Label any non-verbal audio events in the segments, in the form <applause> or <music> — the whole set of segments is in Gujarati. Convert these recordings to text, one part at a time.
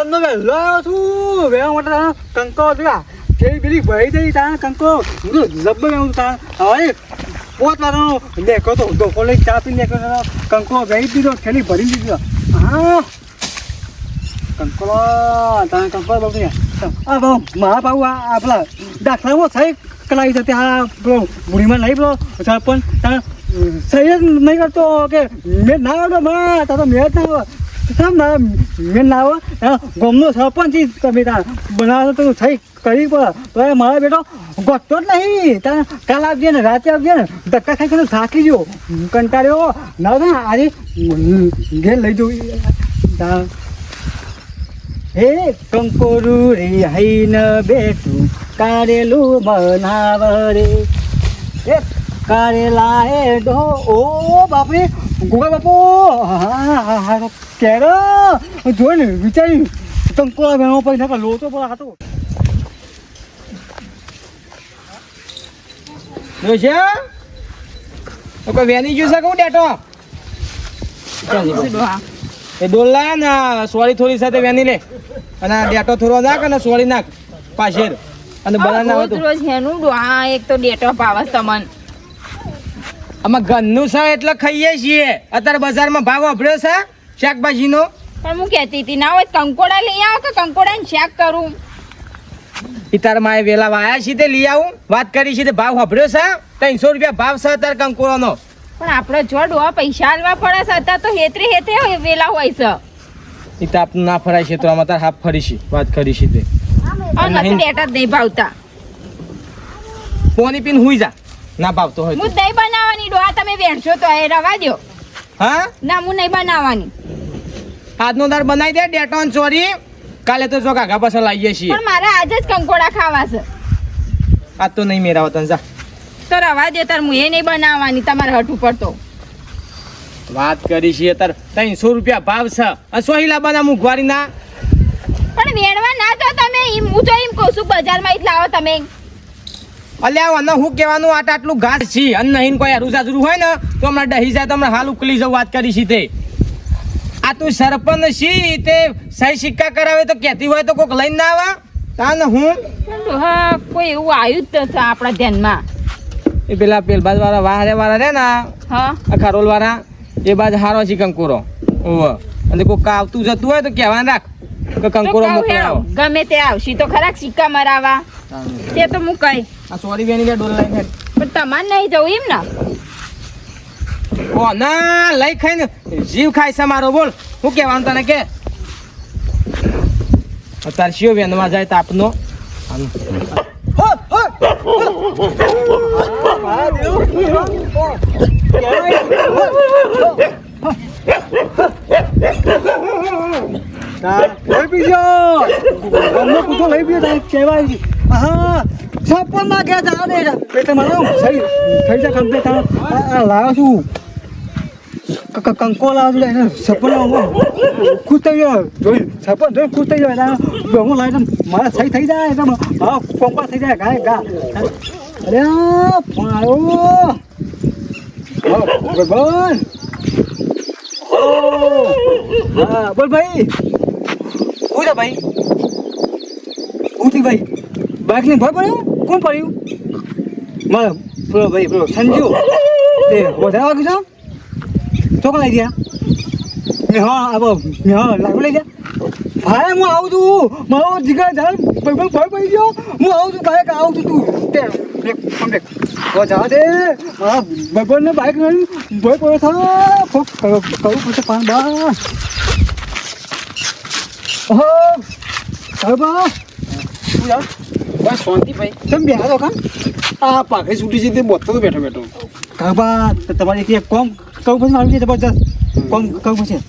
સવારનો વહેલો આવ્યો છું. વેવા માટે તારા કંકો પેલા પેલી પેલી ભરી જઈ તારા કંકો. હું તો જબ્બર એવું તારા. હવે પોત વાળાનો દેખો તો ધોકો લઈ ચા પી લેખો કંકો વેચી દીધો, થેલી ભરી દીધો. હા. કંકો તારા કંકો બાબુ આ બાબુ મારા બાબુ આ આ પેલા દાખલામાં થઈ કલાઈ જતી, આ પેલો બુઢીમાં નહીં પેલો સરપંચ તારા સહી જ નહીં કરતો કે મેં ના આવડો માં તારો મેં જ ના આવે. કેમ ના મેં ના આવે ગમનો સરપંચ તમે બનાવો તો થઈ કરી એ મારો બેટો ગોતતો જ નહીં. તાર કાલ આવજે ને, રાતે આવજે ને, ધક્કા ખાઈ ખાઈને થાકી ગયો. કંટાળ્યો ના થાય આજે ઘેર લઈ જવું. હે, કંકોરું રે હૈન બેઠું. કારેલું બનાવ રે. કારેલા એ ડો. ઓ બાપરે. ગોગા બાપુ. હા હા હા કેરો જો ને વિચારી કંકોળા બેનો પડી નાખા લોચો પર હતો. જોશે તો કોઈ વેની જ્યુસ કહું ડેટો? એ ડોલ લાયા ને સોળી થોડી સાથે વેની લે. અને આ ડેટો થોડો નાખ અને સોળી નાખ. પાછળ અને બનાના હતું રોજ હેનું આ એક તો ડેટો પાવસ તમન. આમાં ઘરનું છે એટલે ખાઈએ છીએ. અત્યારે બજારમાં ભાવ અભળ્યો છે શાકભાજીનો. પણ હું કહેતી હતી ના હોય તો કંકોડા લઈ આવો કે કંકોડા ને શાક કરું? ઈ તાર માએ વેલા વાયા છે તે લઈ આવું. વાત કરી છે તે ભાવ અભળ્યો છે ત્રણસો રૂપિયા ભાવ છે અત્યારે કંકોડાનો. પણ આપણે જોડ હોય પૈસા આલવા પડે છે અત્યારે તો હેતરે હેતે હોય વેલા હોય છે. એ તો આપણું ના ફરાય છે તો અમે તાર હાફ ફરી છે વાત કરી છે તે. બેટા જ નહીં ભાવતા. પોની પીન હુઈ જા. ના ભાવતો હોય તો. હું દહીં બનાવવાની ડોહા તમે વેણશો તો એ રવા દો હા? ના હું નહીં બનાવવાની. આજનો દાર બનાવી દે ડેટોન ચોરી. કાલે તો જો કાકા પાછળ લાવીએ છીએ. પણ મારે આજે જ કંકોડા ખાવા છે. આજ તો નહીં મેરાવો તને જા. તો રવા દે તાર હું એ નહીં બનાવવાની તમારે હટ ઉપર તો. વાત કરી છીએ તાર ત્રણસો રૂપિયા ભાવ છે. અને સોહિલા બના મુખવારી ના પણ વેણવા ના તો તમે હું તો એમ કહું છું બજારમાં જ લાવો તમે. અલ્યા અને હું કહેવાનું આટ આટલું ઘાસ છે અને નહીં કોઈ જરૂર હોય ને તો હમણાં ડહી જાય તો હમણાં હાલ ઉકલી જવું વાત કરી છે તે. આ તું સરપંચ છી તે સહી સિક્કા કરાવે તો કહેતી હોય તો કોક લઈને ના આવે. તા ને હું? હા કોઈ એવું આવ્યું જ નથી આપણા ધ્યાનમાં. એ પેલા પેલબાજ વાળા વાહરે વાળા રે ને હા. ખરોલ વાળા એ બાજ હારો છે કંકુરો. ઓહ અને કોક આવતું જતું હોય તો કહેવાનું રાખ કે તો કંકોરો મોકલાવો. ગમે તે આવશી તો ખરા સિક્કા મરાવા. તે તો હું કઈ. આ સોરી બેની કે ડોલ લઈને પણ તમારે નહીં જવું એમ ને? ઓ ના લઈ ખાઈને જીવ ખાય છે મારો બોલ. હું કહેવાનું તને કે? અત્યારે શિયો વેનમાં જાય તાપનો લઈ પીજો. ગમનો લઈ પીજો કહેવાય હા. છપ્પન ના કે જાવ દે એ તમારો સહી થઈ જાય કમ્પ્લીટ આ લાવ્યો છું ક- ક- કંકો લાવ્યો છું એને છપ્પન ખુશ થઈ ગયો જોઈ છપ્પન જોઈ ખુશ થઈ ગયો એટલે હું લાવી મારા સહી થઈ જાય એટલે હા પંપા થઈ જાય ગાય ગા અરે ફોન આવ્યો હા ભગવાન ઓ હા બોલ ભાઈ હું છે ભાઈ હું થી ભાઈ બાઇક ને ભય પડ્યો કોણ પડ્યું? મારો પેલો ભાઈ, પેલો સંજુ. તે વધારે વાગ્યું છો? ચોકન લઈ ગયા. મેં હા આવો મેં હા લાગુ લઈ ગયા. ભાઈ, હું આવું છું. મારો જીગર જાણ ભાઈ ભય પડી ગયો. હું આવું છું બાઇક આવું છું તું. તે જા દે. બસ શાંતિ ભાઈ. તમે બેહા તો કામ? આ પાઘડી છૂટી છે તે બોતતો તો બેઠો. બેઠો કાબા તમારી કે કોમ કહું પછી મારું છે જબરજસ્ત? કોમ કહું પછી?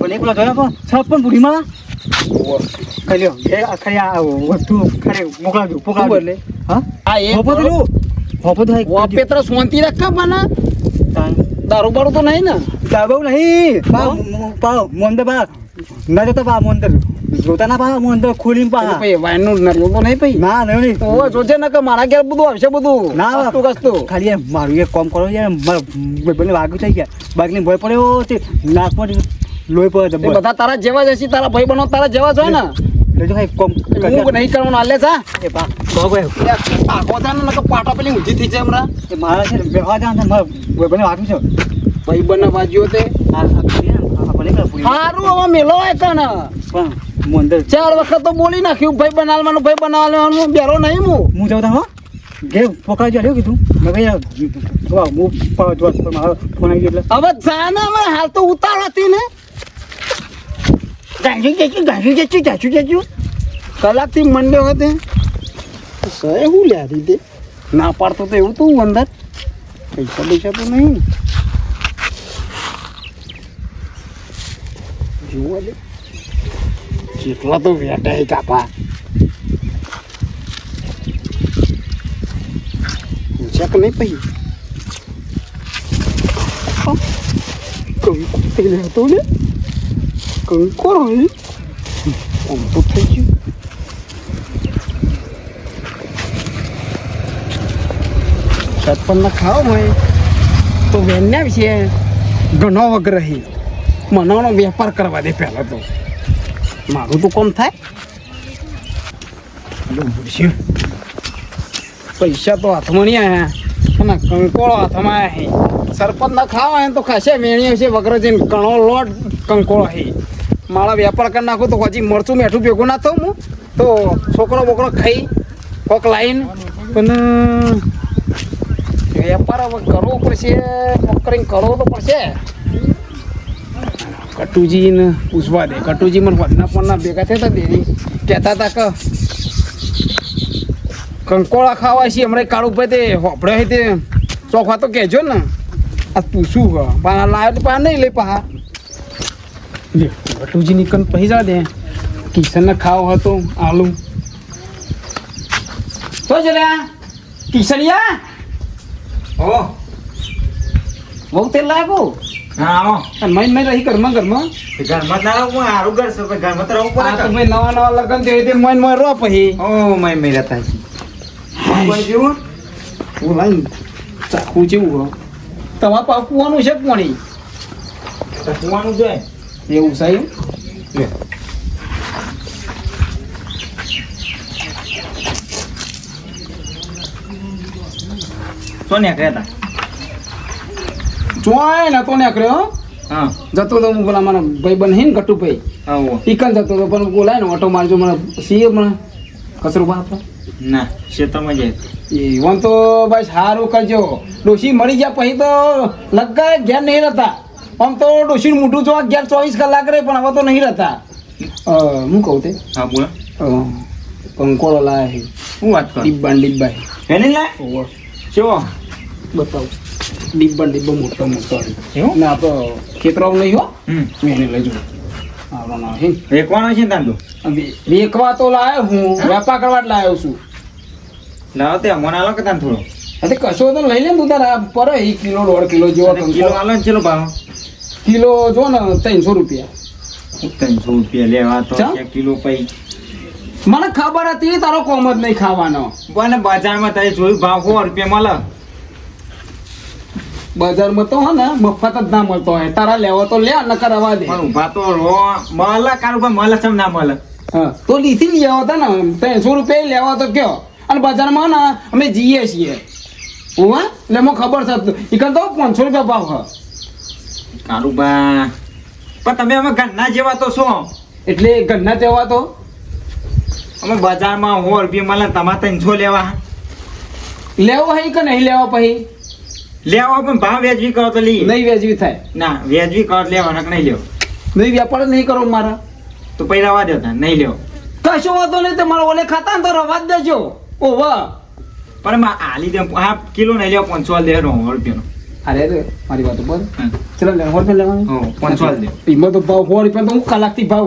ભલે પેલા ગયા પણ છપ્પન પૂરીમાં ખાલી લ્યો, એ ખરી આ વસ્તુ ખરે મોકલાવજો શું મોકલાવજો. એટલે હા? આ એ હોપો તો લ્યો. હોપો તો એક કરજો. પેત્ર શાંતિ રાખા બના. દારૂ બારૂ તો નહીં ને? દાબો નહીં. પાવ મોંદર પા ના જતા પા મોંદર જોતા ના પા અંદર ખોલીને પા ભાઈ વાયનું નું નરિયો નહીં ભાઈ. ના નહીં. તો જોજે ને કે મારા ઘેર બધું આવશે બધું. ના કસતું કસતું ખાલી મારું એક કામ કરો યાર ભાઈને વાગ્યું થઈ ગયા. બાકીની ભય પડ્યો તે નાકમાં લોહી પડે બધા તારા જેવા જ હશે તારા ભાઈ બનો તારા જેવા જ હોય ને. લેજો ભાઈ કોમ હું નહીં કરવાનું હાલે છે એ બા કહો ભાઈ આખો છે ને પાટો પેલી ઊંધી થઈ જાય હમણાં. એ મારા છે ને વ્યવહાર જાણ છે મારા ભાઈ વાગું છે. ભાઈ બને વાગ્યો તે. ને. સારું હવે મેલો હોય કણ પણ હું અંદર ચાર વખત તો બોલી નાખ્યું. ભાઈ બનાવવાનું ભાઈ બનાવવાનું. બેરો નહીં હું. હું જાઉં હો. ઘેર પકડા જો કીધું. મેં ભાઈ હું ફોન આવી ગયો એટલે. હવે જા ને હવે હાલ તો ઉતાર હતી ને. ગાંજુ જચ્યું ગાંજુ જચ્યું જાચું જચ્યું કલાકથી મંડ્યો હતો. સહે હું લ્યા તે ના પાડતો તો એવું તું અંદર. પૈસા પૈસા તો નહીં. જોવા દે. જેટલા તો વેટાય કાપા ચેક નહીં પહી કંકુ પેલે હતો ને કંકો હોય આમ થઈ ગયું સરપંચને ખાવ હોય તો વેન્યા વિશે ઘણો વગ્રહી મનાનો વેપાર કરવા દે પહેલાં તો મારું તો કોમ થાય. પૈસા તો હાથમાં નહીં આવ્યા અને કંકોળો હાથમાં આવ્યા સરપંચ ના ખાવા તો ખાશે વેણીએ છે, વગર જઈને ઘણો લોટ, કંકોળો હે મારા વેપાર કરી નાખું તો હજી મરચું, મેઠું ભેગું ના થવું હું. તો છોકરો બોકરો ખાઈ, કોક લાઈન. પણ વેપાર કરવો પડશે, નોકરી કરવો તો પડશે. કટુજીને પૂછવા દે. કટુજી મને વધના પણના ભેગા થયા દે દેરી કહેતા હતા કે કંકોળા ખાવા છે હમણાં કાળું ભાઈ તે હોપડે તે. ચોખવા તો કહેજો ને. આ પૂછું હ પા લાવ્યો તો પા નહીં લઈ પા લે ભટુજી ની કન પહી દે. કિશનને ખાવો હતો આલુ. તો જલ્યા. કિશનિયા? ઓ બહુ તેલ લાગો હા. આવો મહિન મહિન રહી ઘરમાં ઘરમાં. ઘરમાં ના રહું હારું ઘર છે ઘરમાં તો રહું આ તો ભાઈ નવા નવા લગ્ન થયો તે મહિન મહિન રહો પછી. ઓ મય મય રહેતા છે. જેવું? હું લાઈન ચાખું જેવું હો તમારે કુવાનું છે તો કુવાનું જોઈએ એવું સાહેબ ને કહેતા. જોય ને તો નીકળ્યો હો. જતો તો હું પેલા મારા ભાઈ બન હિન ગટુ ભાઈ ઈકન જતો તો પણ બોલાય ને ઓટો મારજો મને સીએ મને. કચરો બાપ ના શેતરમાં જાય. એ વન તો ભાઈ સારું કરજો. ડોશી મળી ગયા પછી તો લગ્ગા ઘેર નહીં રહેતા. આમ તો ડોશી મોટું જો ઘેર ચોવીસ કલાક રહે પણ હવે તો નહીં રહેતા. હું કહું તે? હા બોલો. પંકોળો લાયા છે. શું વાત કરું? ડિબ્બા ડિબ્બા. એને લાય? ચેવો બતાવું ડિબ્બા ડિબ્બો મોટો મોટો એવું? ને આપણો ખેતરો નહીં હો. એને લઈ વેકવાનો છે તાંડો? વેકવા તો લાયો હું. વેપાર કરવા લાયો છું. લાવો તે અમોને આલો કે તાન થોડો? અરે કશો તો લઈ લે ને તું તારા. પર એક કિલો દોઢ કિલો જેવો કિલો આલો ને ચેલો ભાવ? કિલો જો ને ત્રણસો રૂપિયા. ત્રણસો રૂપિયા લેવા તો કિલો પૈ મને ખબર હતી તારો કોમ જ નહીં ખાવાનો. પણ બજારમાં તારે જોયું ભાવ સો રૂપિયા મળે? બજારમાં તો હે ને મફત જ ના મળતો હોય. તારા લેવો તો લે ન કરવા દે. પણ ઊભા તો રો મળે કારું મળે છે ના મળે? હા તો લીધી લઈ આવો ને. ત્રણસો રૂપિયા લેવા તો કયો અને બજારમાં ને અમે જઈએ છીએ. હોવા એટલે મને ખબર છે. ઈકન તો પાંચસો રૂપિયા ભાવ હ. કારું બા. પણ તમે અમે ઘરના જેવા તો છો. એટલે ઘરના જેવા તો? અમે બજારમાં સો રૂપિયા મળે તમારે ત્રણસો લેવા. લેવો હોય કે નહીં લેવો પછી? લેવા પણ ભાવ વ્યાજબી કરો તો લઈ નહીં વ્યાજબી થાય. ના વ્યાજબી કરો લેવા નક નહીં લેવો? નહીં વ્યાપાર નહીં કરો મારા. તો પૈસા રવા દેતા નહીં લેવો. કશો વાંધો નહીં તમારો ઓલે ખાતા ને તો રવા જ દેજો. ઓ વાહ પણ આલી દે હા કિલો નહીં લેવો પાંચસો દે સો રૂપિયાનો. અરે મારી વાત ઉપર. ચલો લે હોર લેવાનું? આલી દે. એમાં તો ભાવ હોર રૂપિયા તો હું કલાકથી ભાવ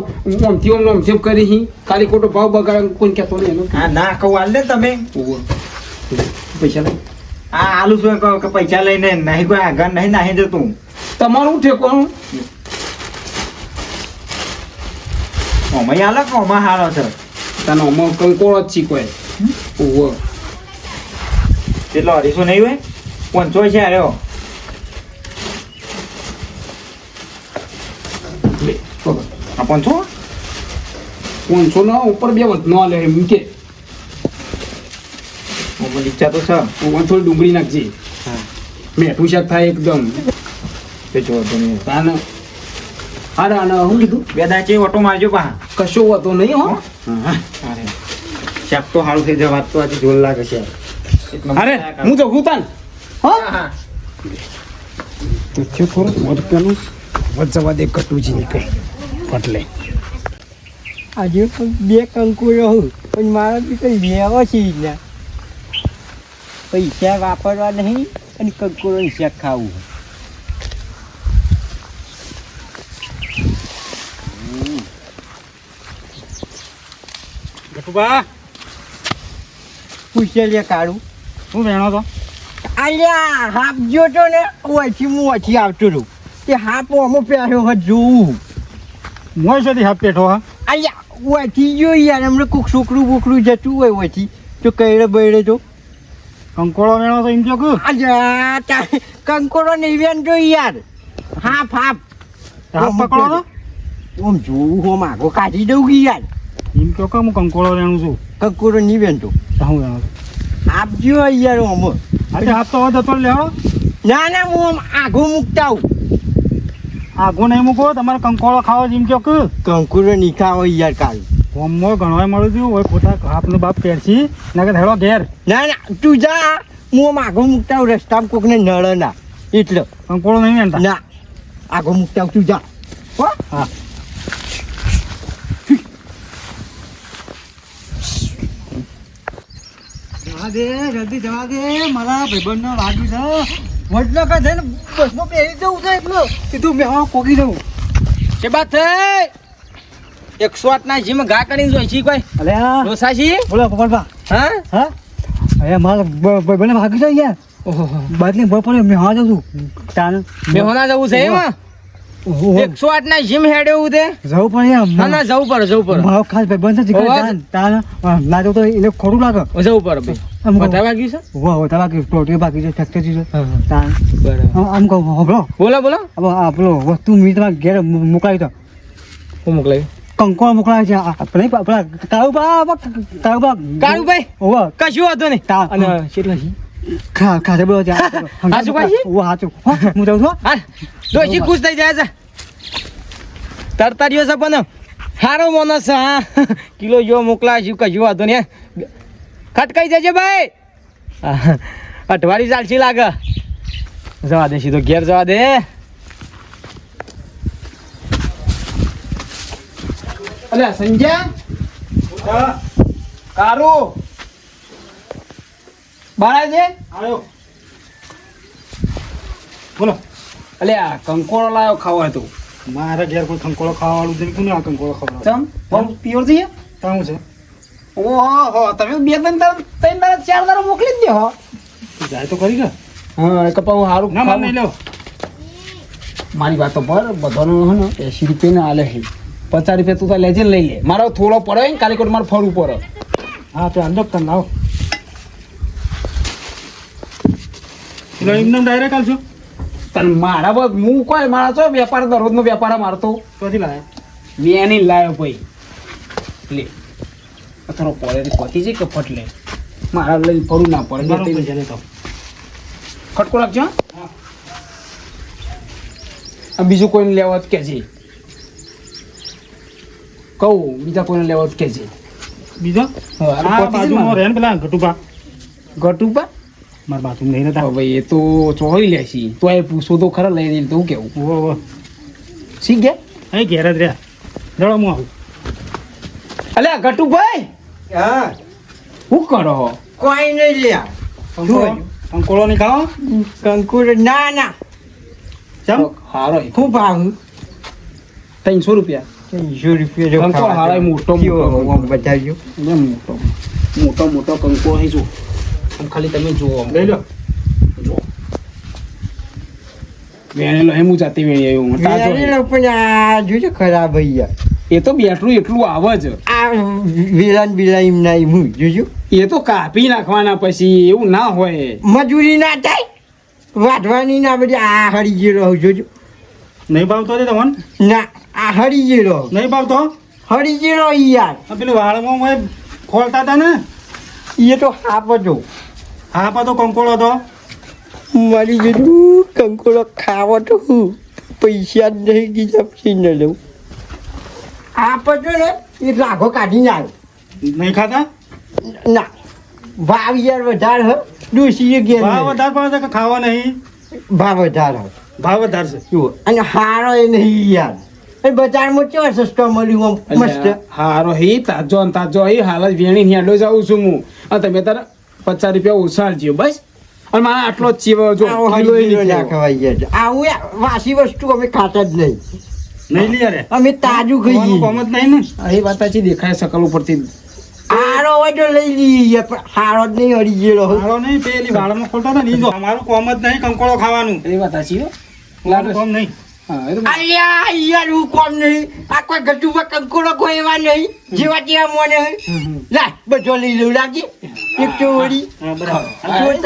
આમથી ઓમ આમ કરી હી. કાલી ખોટો ભાવ બગાડ કોઈ કહેતો નહીં હા ના કહું હાલ દે તમે. પૈસા લઈ. આ આલુ શું કે પૈસા લઈને નહીં કોઈ આગળ નહીં નાહી જતું? તમારું ઠેકવાનું? ઓમાં આલો કે ઓમાં હારો છે? તને અમાર કંકોળો જ શીખવાય ઓવો કેટલો અઢીસો નહીં હોય? પાંચસો છે અરે પંચો? પાંચસો ના ઉપર બે વધનો લે એમ કે. ઈચ્છા તો છે. ઓમાં થોડી ડુંગળી નાખજે. મેઠું શાક થાય એકદમ. તે જો તમે તાને અરે અને શું કીધું? બે દાચે ઓટો મારજો પા. કશો હોતો નહીં હો. અરે. શાક તો સારું થઈ જાય વાત તો આજે જોર લાગે છે. અરે હું જઉં છું તાન. હા. તો થયો થોડો મોટકાનું વચ્ચવા દે કટુજી નીકળે. પટલે આજે પણ બે કંકુરો હું પણ મારા બી કઈ લેવા છે ને. પૈસા વાપરવા નહીં અને કંકુરો હિસાબ ખાવું ગટુબા પૂછે લે કાઢું શું વેણો તો? અલ્યા હાફ જોતો ને ઓછી હું ઓછી આવતો રહું. તે હાફ અમો પહેર્યો હા જોવું મોય સુધી હાફ પેઠો હા? અલ્યા ઓછી જો યાર હમણાં કોક છોકરું બોકરું જતું હોય ઓછી તો કઈડે બઈડે તો? કંકોળો મેળો તો એમ કહો કે? અલ્યા તા- કંકોડો નહીં વેન જો યાર. Half half. હાફ પકડો તો. ઓમ જોવું હો માગો કાઢી દઉં કે યાર. એમ તો કે હું કંકોળો રેણું છું. કંકોળો ની વેન તો હું વેણો આપજો યાર ઓમ અરે હાફ તો જતો લેવો. ના ના હું આમ આઘો મૂકતા આવું. આગો નહીં મૂકો તમારે કંકોળો ખાવો જેમ કંકોળો કે? કંકુરો નહીં ખાવો યાર કાલ. હોમમાં ઘણોય મળ્યું છું હોય પોતા બાપ પહેરશી ના કે હેડો ઘેર. ના ના તું જા. હું આઘો મૂકતા આવું રસ્તામાં કોકને નળ ના. એટલે. કંકોળો નહીં વેણતા ના. મૂકતા તું જા. હો? હા. જવા દે જલ્દી જવા દે. મારા ભાઈબંધને વાગ્યું છે. વડલો કે છે ને બસમાં પહેરી જવું છે એટલો. કીધું મેં હા કોકી દઉં કે બાત થઈ? એકસો આઠ ના જીમ ઘા કરીને જોઈ છી કોઈ? અલે ડોસાજી બોલો પપ્પા હા? હા? અરે મારા બને ભાગી જાય યાર. બાદની ભર પડે મેં હા જઉં છું. મે હોના જવું છે એમાં? એકસો આઠ ના જીમ હેડ એવું તે. જવું પણ ના ના જવું પડે જવું પડે. મારો ખાસ ભાઈ બંધ. તાન તાન. ના જવું તો એને ખોટું લાગે. જવું પડે આમ કહું. બધા વાગ્યું છે? વાહ બાકી ટોટી બાકી છે ફેક્ટરી છે. તાન. બરાબર. આમ કહો બોલો. બોલો હવે આ પેલો વસ્તુ મેં તમારા ઘેર મો- તો. હું મોકલાવી? કંકોળ મોકલાય છે. આપણે પેલા કાળુબા કાળુબા કાળુભાઈ ઓવા કશું વાંધો નહીં. તા અને કેટલા છે? ખા ખાતે બોલો છે. હાચું છે? ઓવા હાચું. હો, જાઉં છું હા. ડોશી ખુશ થઈ જાય છે તરતારીઓ છે પણ હારો મોનસ હા. <laughs> કિલો જો મોકલાય છે કશું વાંધો નહીં ખટકાઈ જજે ભાઈ. અઠવાડિયું ચાલશી લાગે. જવા દે સીધો ઘેર જવા દે. અલ્યા સંજ્યા? કારુ? બાળા છે આવ્યો બોલો અલ્યા કંકોળો લાવ્યો ખાવો હતો મારા ઘેર કોઈ કંકોળો ખાવાવાળું છે કોને આ કંકોળો ખબર ચમ બહુ પ્યોર છે તાવું છે? ઓહો તમે બે ત્રણ તાર ત્રણ તાર ચાર તાર મોકલી દો હો. જાય તો કરી કે હા કપા હું સારું ના મને નહીં લો મારી વાતો પર બધાનો હે ને એસી રૂપિયા ને આલે છે. પચાસ રૂપિયા તું તો લેજે લઈ લે. મારો થોડો પડે ને કાલે કોટ મારે ફરવું પડે હા તો અંદર તને લાવો. એટલે એમને ડાયરેક્ટ આવજો તને મારા બસ હું કોઈ મારા છો વેપાર દરરોજનો વેપાર મારતો. ક્યાંથી લાયા? મેં નહીં લાવ્યો ભાઈ. લે. અથારો પડે પતી છે કે ફટ લે. મારા લઈને ફરું ના પડે. તો. ખટકો રાખજો હા. બીજું કોઈને લેવા કે છે કહું બીજા કોઈને લેવા કે છે બીજો? હા, આ મો બાજુમાં રહે ને પેલા ઘટુભા ગટુપા મારા બાજુ નહીં રહેતા હવે ભાઈ એ તો ચોહી લે છે. તો એ પૂછો તો ખરા લઈ દે તો કેવું? ઓહો શીખ ગયા અહીં ઘેર જ રહ્યા. જડો હું આવું. અલ્યા ગટુભાઈ! હા. શું કરો? કોઈ નહીં લ્યા. કંકોળો? કંકોળો નહીં ખાઓ કંકુર ના ના. ચમ? હારો ખૂબ ભાવ? ત્રણસો રૂપિયા. ત્રણસો રૂપિયા હારાય મોટો મોટો. બતાવજો. એકદમ મોટો મોટો મોટો કંકો અહીં જો આમ ખાલી તમે જુઓ લઈ લો. જુઓ. વેણેલો હે હું જાતે વેણી આવ્યો હું. તાજો પણ આ જોજો ખરાબ ભૈયા એ તો બેટરું એટલું આવે જ. આ વિલાન બિલા એમ ના હું જોજો. એ તો કાપી નાખવાના પછી એવું ના હોય. મજૂરી ના થાય વાઢવાની ના બધી આ હરી ગયો જોજો. નહીં ભાવતો તમને? ના. આ હરી જેલો નહીં ભાવતો? હરી જેલો યાર. આ પેલું વાળમાં મેં ખોલતા હતા ને? એ તો હાપ હતો. હાપ હતો કંકોળ હતો? મારી જેટલું કંકોળો ખાવો તો હું પૈસા નહીં દીધા પછી ન લઉં. હાપ હતો ને એ લાખો કાઢી ના નહીં ખાતા ના. ભાવ યાર વધારે હ. ડોસીએ ગયા ભાવ. વધારે કે ખાવા નહીં? ભાવ વધારે. ભાવ વધારે છે. જુઓ. અને હારો એ નહીં યાર. બજારમાં કેવો સસ્તો મળ્યું મસ્ત? હારો હી તાજો તાજો હી હાલ જ વેણી હેડો જાઉં છું હું. અને તમે તારે પચાસ રૂપિયા ઓછા બસ. અને મારે આટલો જ ચીવો જો આવો કિલો હરી જેલો ના નહીં ખવાય યાર આવું વાસી વસ્તુ અમે ખાતા જ નહીં. નહીં લે રે. અમે તાજું ખાઈએ. કોમત નહીં ને. એ વાત સાચી દેખાય શકલ ઉપરથી. હારો હોય તો લઈ લઈએ પણ હારો જ નહીં હરી ગયેલો મારો નહીં પેલી વાળમાં ખોટા ને જો. અમારું કોમ જ નહીં કંકોળો ખાવાનું. એ વાત હો. કોમ નહીં. હા તો અલ્યા યાર હું કોમ નહીં. આ કોઈ ગટુમાં કંકોડો કોઈ એવા નહીં. જેવા તેવા મને. લાય બધો લઈ લઉં લાગી? એક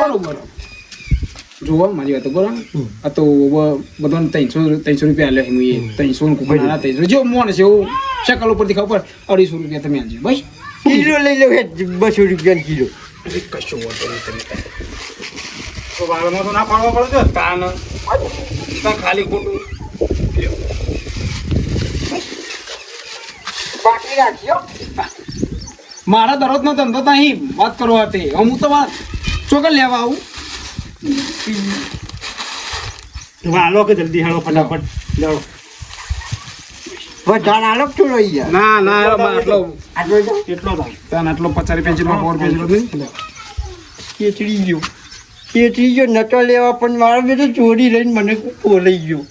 બરોબર. જુઓ મારી વાત બરોબર? આ તો બધાને ત્રણસો ત્રણસો રૂપિયા લે હું એ ત્રણસો ને કુકડાના ત્રણસો. જો મોણ છે એવું શકલ ઉપરથી ખબર અઢીસો રૂપિયા તમે આલજો બસ. કિલો લઈ લઉં હેઠ બસો રૂપિયા કિલો. કશું વાંધો નહીં તમે તો વાળમાં તો ના પાડવા પડે તાન ખાલી ખોટું. બાકી રાખ્યો મારા દરરોજનો ધંધો તો અહીં વાત કરવા હતી હું તો વાત ચોકર લેવા આવું. હાલો કે જલ્દી હાલો ફટાફટ. લડો વધારે આલો થોડો ના ના આટલો આટલો તો કેટલો ભાવ આટલો પચાસ રૂપિયા જેટલો સો રૂપિયા જેટલો નહીં. ગયો. કેચરી ગયો નતો લેવા પણ મારો બેટો ચોરી લઈને મને બોલાઈ ગયો.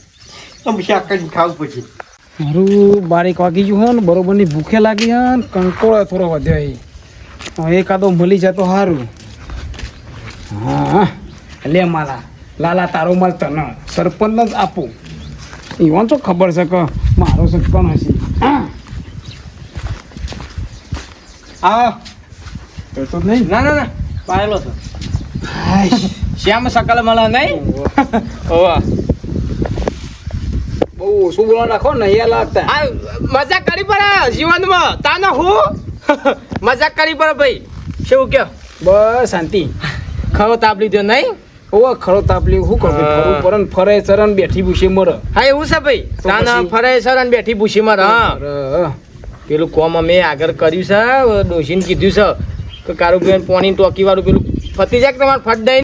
ખાવ પછી. મારું બારેક વાગી ગયું હોય ને બરોબરની ભૂખે લાગી હોય ને કંકોળો થોડો વધ્યો એ એકાદો મળી જાય તો સારું હા લે માલા લાલા તારો માલ તને સરપંચ જ આપું. તો ખબર છે કે મારો સરપંચ હશે. હા. કહેતો નહીં. ના ના ના. પાયેલો છે. શ્યામ સકાલ મળે નહીં? ઓવા ઓછું નાખો ને અહીંયા લાગતા. આ મજાક કરી પડે જીવનમાં. તાનો હું? <laughs> મજાક કરી પડે ભાઈ. શું કયો? બસ શાંતિ. ખરો તાપ લીધો નહીં? ઓવા ખરો તાપલી શું કરું? ફરું પરન ફરે ચરણ બેઠી ભૂસી મર. હા એવું છે ભાઈ. તાના? ફરે ચરણ બેઠી પૂછી મર હા. પેલું કોમ અમે આગળ કર્યું છે ડોશીને કીધું છે કે કારું બેન પોણી ટોકી વાળું પેલું ફતી જાય કે તમારે ફટ દઈ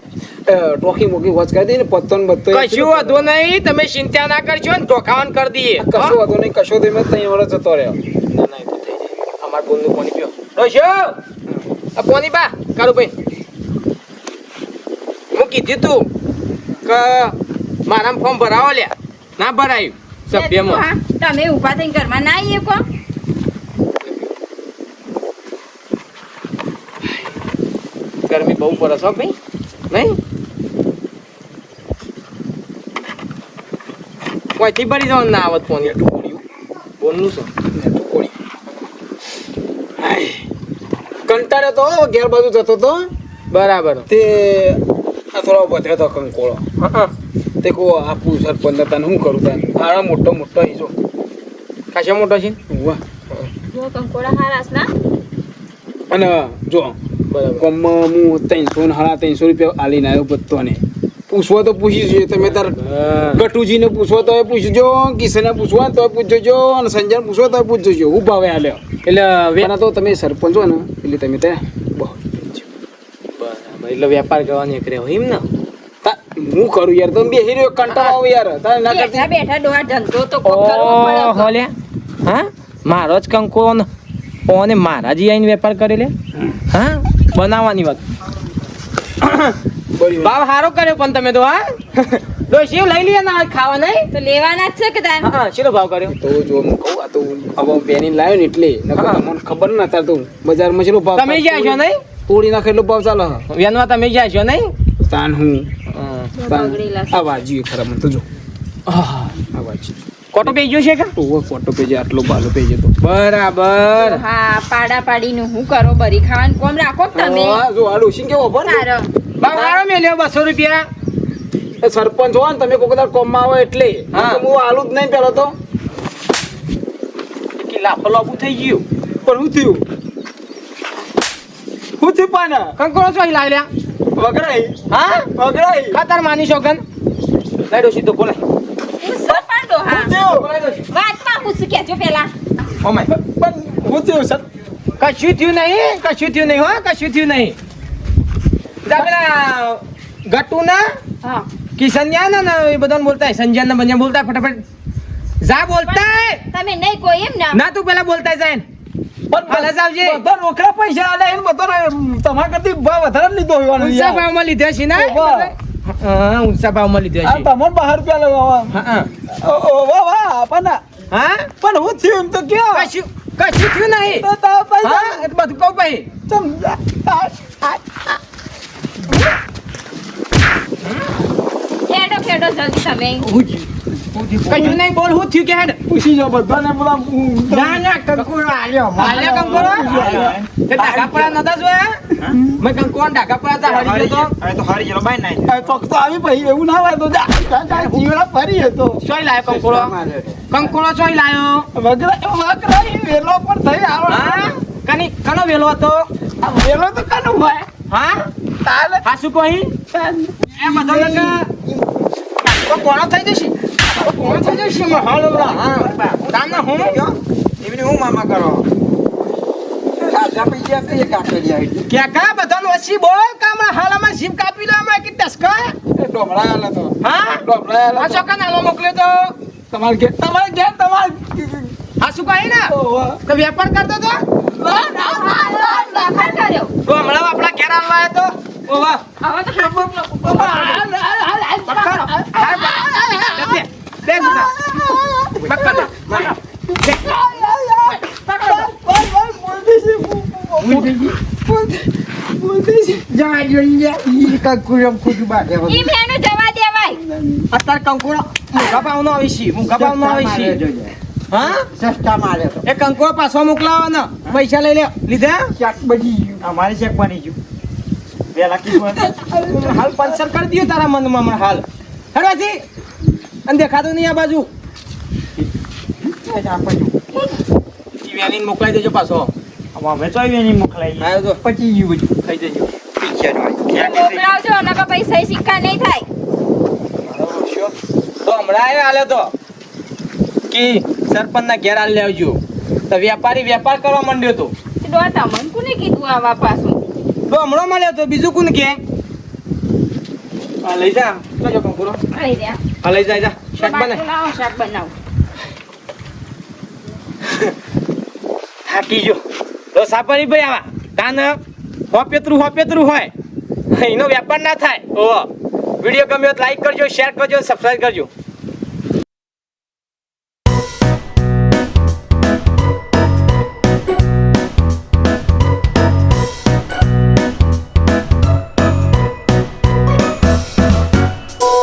ટોકી મોકી વોચ કરી દે પત્તન બત્તો કશું વાંધો નહીં તમે ચિંતા ના કરશો ને ટોકાવન કરી દઈએ. કશું વાંધો નહીં કશો તમે જ જતો રહ્યો. ના, ના, એ તો થઈ જાય. અમાર બોનનું પાણી પીઓ. રોશો આ પાણી બા કારું ભાઈ હું કીધું તું કે મારા ફોર્મ ભરાવો લ્યા. ના ભરાયું સભ્યમાં. તમે ઊભા થઈને ઘરમાં ના આવીએ કો ગરમી બહુ પડે છો ભાઈ. નહીં? કોઈથી ભરી જવાનું ના આવત પાણી બોનનું છે કંટાળ્યો તો ઘેર બાજુ જતો તો. બરાબર. તે આ થોડો વધ્યો તો કંકોળો. હા તે કહો આપું સરપંચ તને શું કરું તને આનો મોટો મોટો હીજો ખાસો મોટો છે? વાહ જો હારાસ ના? અને જો બરાબર. ગામમાં હું ત્રણસો ને સાડા ત્રણસો રૂપિયા આલીને આવ્યો બધાને પૂછવો તો પૂછી જોઈએ. તમે તાર કટુજીને ગટુજીને પૂછવો તો પૂછજો કિશને પૂછવો તો પૂછજો અને સંજયને પૂછવો તો પૂછજો હું ભાવે હાલ્યો. એટલે વેના તો તમે સરપંચ હો ને એટલે તમે તે બહુ બરાબર એટલે વેપાર કરવાની નીકળ્યો એમ ને? હું કરું યાર તમે બેસી રહ્યો કંટાળો આવે યાર. તારે ના કરતી બેઠા ડોહા ધંધો તો કોક કરવો પડે હોલે હા? મારો જ કંકો ઓને મહારાજી આઈને વેપાર કરે લે હા? બનાવવાની વાત. બરી હારો કર્યો પણ તમે તો હા? <laughs> ડોશી લઈ લઈએ ના ખાવા નહીં? તો લેવાના જ છે કે તાન? હા શેનો ભાવ કર્યો? તો જો હું કહું આ તો હવે બેની લાવ્યો ને એટલે. નકર હા. ખબર ના હતા તો બજારમાં ચેલો ભાવ તમે ગયા છો નહીં? તોડી નાખે એટલો ભાવ ચાલે. વેનવા તમે ગયા છો નહીં? તાન હું. આ વાજી ખરા મને તો જો. આહ, આ વાજી. કોટો પી ગયો છે કે? તો કોટો પેજ આટલો બાલો પેજ તો. બરાબર. હા પાડા પાડીનું હું કરો બરી ખાવાનું કોમ રાખો તમે? હા, જો આ ડોશી કેવો ખબર સારો મેલ્યો બસો રૂપિયા. એ સરપંચ હો ને તમે કોઈ કદાચ કોમમાં આવો એટલે. હા. હું આલું જ નહીં પેલો તો. લાફો લાફું થઈ ગયું. પણ હું થયું? હું થયું પાના? કંકોળો ચોઈ લાવી લ્યા વગડાઈ હા? વગરાઈ ખાતર માની શોગન લઈ દો સીધો પણ પણ સર? કશું થયું નહીં કશું થયું નહીં હો કશું થયું નહીં. પેલા ગટુ ના હા. કિશન્યા ના ને એ બધાને બોલતા સંજ્યા ને બંજા બોલતા ફટાફટ. જા બોલતા તમે નહીં કોઈ એમ ના ના તું પેલા બોલતા જાય. બધા રોકડા પૈસા આલે એને બધા તમારા કરતી વધારે લીધો હોય ઊંચા. ભાવમાં લીધો છે ને? ઊંચા ભાવમાં લીધો છે તમને બાર રૂપિયા લેવા હા વાહ વાહ પણ હા? પણ હું થયું એમ તો કયો? કશું થયું નહીં. બધું કહું ભાઈ ખેડો ખેડો જલ્દી તમે. કશું નહીં બોલ હું થયું કે હેડ? પૂછી જાઓ બધાને પેલા ના ના કંકોડો આલ્યો આલ્યો કંકોડો તે ડાઘાપડા નતા જોયા? મેં કંકોડો ડાઘાપડા તા? હરી ગયો તો? આ તો તો આવી ભાઈ એવું ના હોય તો જા. જા, જા જીવડા ફરી હતો. ચોઈ લાયો કંકોડો કંકોડો ચોઈ લાયો? વગરા વગરા વેલો પણ થઈ આવે. હા? કની કનો વેલો હતો? આ વેલો તો કનો હોય. હા? તાલે. હાસુ કોઈ એ બધો લગા તો કોણો થઈ જશે? કોણ થઈ જશે? માં હાલ હમણાં હા. હું એમની હું મામા કરો? સાચા પૈસા કઈ કાપી આવી કે કા બધાનું ઓછી બોલ કામમાં હાલામાં જીભ કાપી લો હમણાં કે ટસકા? એ ડોમડા આલે તો. હા? ડોમડા આલે આ. ચોકા નાલો મોકલ્યો તો. તમારે ઘેર તમારે ઘેર તમારે હાસુ કહી ને? તો વેપાર કરતો તો? દાખલ કર્યો તો હમણાં આપણા ઘેર આવવા તો? અત્યારે કંકોડો મુગા ભાવનો આવી છે મુગા આવી છે. હા? સસ્તા મારે એ કંકોડો પાછો મોકલાવવાનો પૈસા લઈ લે લીધા? ચાક બજી ગયું અમારે ચેક બની ગયું બે લાખ હાલ પંચર કરી દઉં તારા મનમાં હમણાં હાલ. હેડવાથી અને દેખાતું નહીં આ બાજુ. વેલીને મોકલાઈ દેજો પાછો. અમે ચોઈ વેની મોકલાઈ આવ્યો તો પચી ગયું બધું. થઈ જજો. મોકલાવજો પૈસા સિક્કા નહીં થાય. તો હમણાં એ હાલે તો. કે સરપંચના ઘેર હાલ લેવજો. તો વેપારી વેપાર કરવા માંડ્યો તો. ડોહા તમને કોને કીધું આવા પાછું તો હમણાં મળ્યો તો બીજું કોણ કે? આ લઈ જા. જોજો કંકુરો લઈ આ લઈ જા જા. શાક બનાવ શાક બનાવ. થાકી ગયો. તો સાપરી ભાઈ આવા. કાન હોપેતરું હોપેતરું હોય. એનો વેપાર ના થાય. ઓ વીડિયો ગમ્યો તો લાઈક કરજો શેર કરજો સબસ્ક્રાઈબ કરજો.